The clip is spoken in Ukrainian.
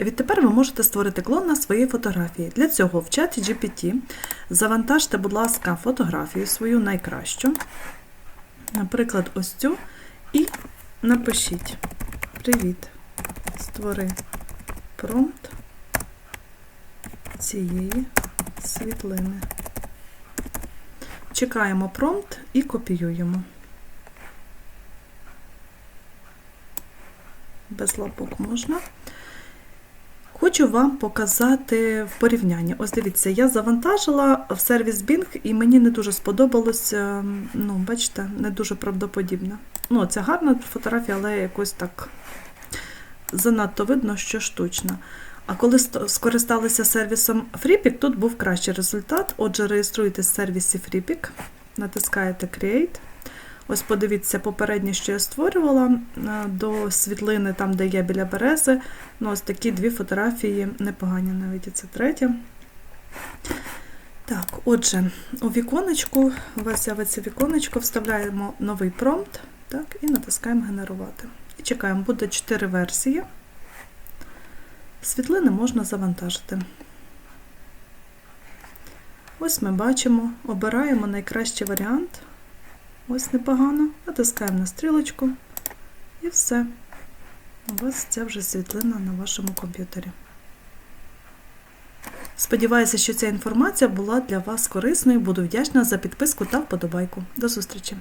Відтепер ви можете створити клон на своїй фотографії. Для цього в чаті GPT завантажте, будь ласка, фотографію свою найкращу, наприклад, ось цю, і напишіть Привіт, створи промпт цієї світлини. Чекаємо промпт і копіюємо. Без лапок можна. Хочу вам показати в порівнянні. Ось дивіться, я завантажила в сервіс Bing і мені не дуже сподобалось, е, ну, бачите, не дуже правдоподібно. Ну, це гарна фотографія, але якось так занадто видно, що штучна. А коли скористалися сервісом FreePic, тут був кращий результат. Отже, реєструєтесь в сервісі FreePic, натискаєте Create. Ось подивіться попереднє, що я створювала е, до світлини, там, де є біля берези. Ну, ось такі дві фотографії непогані, навіть і це третя. Так, отже, у віконечку, у вас з'явиться віконечко, вставляємо новий промпт так, і натискаємо генерувати. І чекаємо, буде 4 версії. Світлини можна завантажити. Ось ми бачимо, обираємо найкращий варіант. Ось непогано. Натискаємо на стрілочку і все. У вас ця вже світлина на вашому комп'ютері. Сподіваюся, що ця інформація була для вас корисною. Буду вдячна за підписку та вподобайку. До зустрічі!